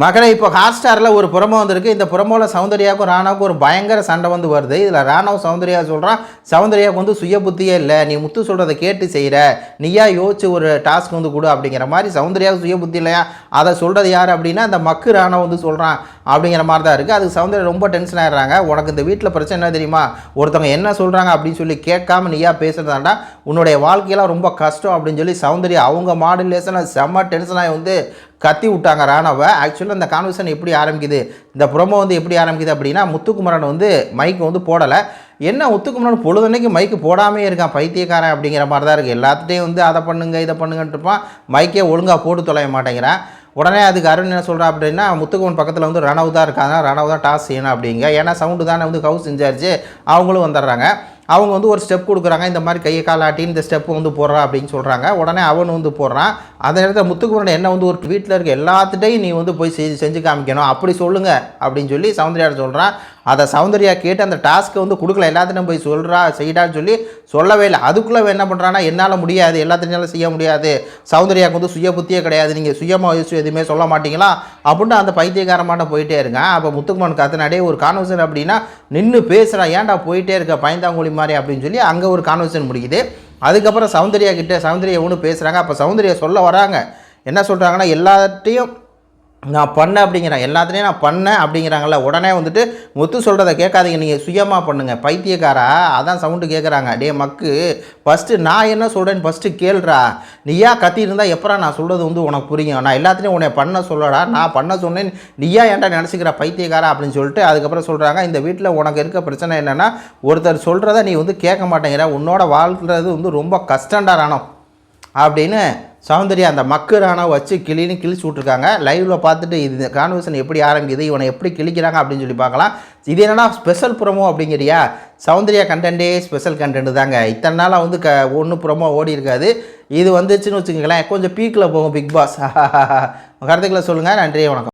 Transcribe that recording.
மகனே இப்போ ஹாட் ஸ்டாரில் ஒரு புறமோ வந்திருக்கு. இந்த புறமோவில் சௌந்தர்யாவுக்கும் ராணாவுக்கும் ஒரு பயங்கர சண்டை வந்து வருது. இதில் ராணாவும் சௌந்தர்யா சொல்கிறான் சௌந்தர்யாவுக்கு வந்து சுய புத்தியே இல்லை. நீ முத்து சொல்கிறத கேட்டு செய்கிற நீயா யோசிச்சு ஒரு டாஸ்க் வந்து கொடு அப்படிங்கிற மாதிரி சௌந்தர்யாவுக்கு சுய புத்தி இல்லையா? அதை சொல்கிறது யார் அப்படின்னா அந்த மக்கு ராணா வந்து சொல்கிறான் அப்படிங்கிற மாதிரி தான் இருக்குது அதுக்கு சௌந்தர்யா ரொம்ப டென்ஷன் ஆகிடுறாங்க உனக்கு இந்த வீட்டில் பிரச்சனை என்ன தெரியுமா? ஒருத்தவங்க என்ன சொல்கிறாங்க அப்படின்னு சொல்லி கேட்காம நீயா பேசுகிறதாண்டா உன்னுடைய வாழ்க்கையெல்லாம் ரொம்ப கஷ்டம் அப்படின்னு சொல்லி சௌந்தர்யா அவங்க மாடுலேஷனில் செம்ம டென்ஷனாகி வந்து கத்தி விட்டாங்க ராணாவை. ஆக்சுவலாக இந்த கான்வர்சேஷன் எப்படி ஆரம்பிக்குது? இந்த ப்ரோமோ வந்து எப்படி ஆரம்பிக்குது அப்படின்னா முத்துக்குமரன் வந்து மைக்கு வந்து போடலை. என்ன முத்துக்குமரன் பொழுதன்னைக்கு மைக்கு போடாமே இருக்கான் பைத்தியக்காரன் அப்படிங்கிற மாதிரி தான் இருக்குது எல்லாத்துட்டையும் வந்து அதை பண்ணுங்க இதை பண்ணுங்கன்ட்டு இருப்பான். மைக்கே ஒழுங்காக போட்டு தொலைய மாட்டேங்கிறான். உடனே அதுக்கு அருண் என்ன சொல்கிறா அப்படின்னா முத்துக்குமன் பக்கத்தில் வந்து ரணவு தான் இருக்காங்க ரணவு தான் டாஸ் செய்யணும் அப்படிங்க. ஏன்னா சவுண்டு தானே வந்து ஹவுஸ் இன்சார்ஜ் அவங்களும் வந்துடுறாங்க. அவங்க வந்து ஒரு ஸ்டெப் கொடுக்குறாங்க இந்த மாதிரி கையை கால் ஆட்டி இந்த ஸ்டெப் வந்து போடுறா அப்படின்னு சொல்கிறாங்க உடனே அவன் வந்து போடுறான். அந்த நேரத்தில் முத்துக்குமரன் என்ன வந்து ஒரு வீட்டில் இருக்க எல்லாத்துட்டையும் நீ வந்து போய் செஞ்சு செஞ்சு காமிக்கணும். அப்படி சொல்லுங்க அப்படின்னு சொல்லி சௌந்தர்யாட்ட சொல்கிறான் அதை சௌந்தர்யா கேட்டு அந்த டாஸ்க்கை வந்து கொடுக்கல. எல்லாத்தையும் போய் சொல்கிறா செய்டான்னு சொல்லி சொல்லவே இல்லை. அதுக்குள்ளே என்ன பண்ணுறான்னா என்னால் முடியாது எல்லாத்தினாலும் செய்ய முடியாது. சௌந்தர்யாவுக்கு வந்து சுய புத்தியே கிடையாது. நீங்கள் சுயமாக யோசிச்சு எதுவுமே சொல்ல மாட்டீங்களா? அப்படின்னு அந்த பைத்தியகாரமான போயிட்டே இருங்க அப்போ முத்துக்குமன் கத்தனாடே ஒரு கான்வர்சேஷன் அப்படின்னா நின்று பேசுகிறா ஏன்டா போயிட்டே இருக்க பயந்தாங்குழி மாதிரி? அப்படின்னு சொல்லி அங்கே ஒரு கான்வர்சேஷன் முடிக்குது. அதுக்கப்புறம் சௌந்தர்யா கிட்டே சௌந்தர்யா ஒன்று பேசுகிறாங்க அப்போ சௌந்தர்யா சொல்ல வராங்க. என்ன சொல்கிறாங்கன்னா எல்லாத்தையும் நான் பண்ணேன் அப்படிங்கிறேன் எல்லாத்துலேயும் நான் பண்ணேன் அப்படிங்கிறாங்கல்ல உடனே வந்துட்டு முத்து சொல்கிறத கேட்காதீங்க நீங்கள் சுயமாக பண்ணுங்கள் பைத்தியக்காரா? அதான் சவுண்டு கேட்குறாங்க டே மக்கு ஃபஸ்ட்டு நான் என்ன சொல்கிறேன்னு ஃபஸ்ட்டு கேள்றா நீயா கத்திருந்தா எப்பரா நான் சொல்கிறது வந்து உனக்கு புரியும்? நான் எல்லாத்துலேயும் உன்னை பண்ண சொல்லடா நான் பண்ண சொன்னேன். நீயா ஏன்டா நினச்சிக்கிற பைத்தியக்காரா அப்படின்னு சொல்லிட்டு அதுக்கப்புறம் சொல்கிறாங்க இந்த வீட்டில் உனக்கு இருக்க பிரச்சனை என்னென்னா ஒருத்தர் சொல்கிறத நீ வந்து கேட்க மாட்டேங்கிற. உன்னோட வாழ்கிறது வந்து ரொம்ப கஷ்டண்டா அப்படின்னு சௌந்தர்யா அந்த மக்கு வச்சு கிளின்னு கிழிச்சு விட்ருக்காங்க லைவில் பார்த்துட்டு இது கான்வர்சேஷன் எப்படி ஆரம்பிக்குது இவனை எப்படி கிழிக்கிறாங்க அப்படின்னு சொல்லி பார்க்கலாம். இது என்னன்னா ஸ்பெஷல் ப்ரொமோ அப்படிங்கிறியா? சௌந்தர்யா கண்டென்ட்டே ஸ்பெஷல் கண்டென்ட் தாங்க. இத்தனை நாளாக வந்து க ஒன்று ப்ரொமோ ஓடி இருக்காது. இது வந்துச்சுன்னு வச்சுக்கோங்களேன் கொஞ்சம் பீக்கில் போகும் பிக் பாஸ் கருத்துக்களை சொல்லுங்கள் நன்றி வணக்கம்.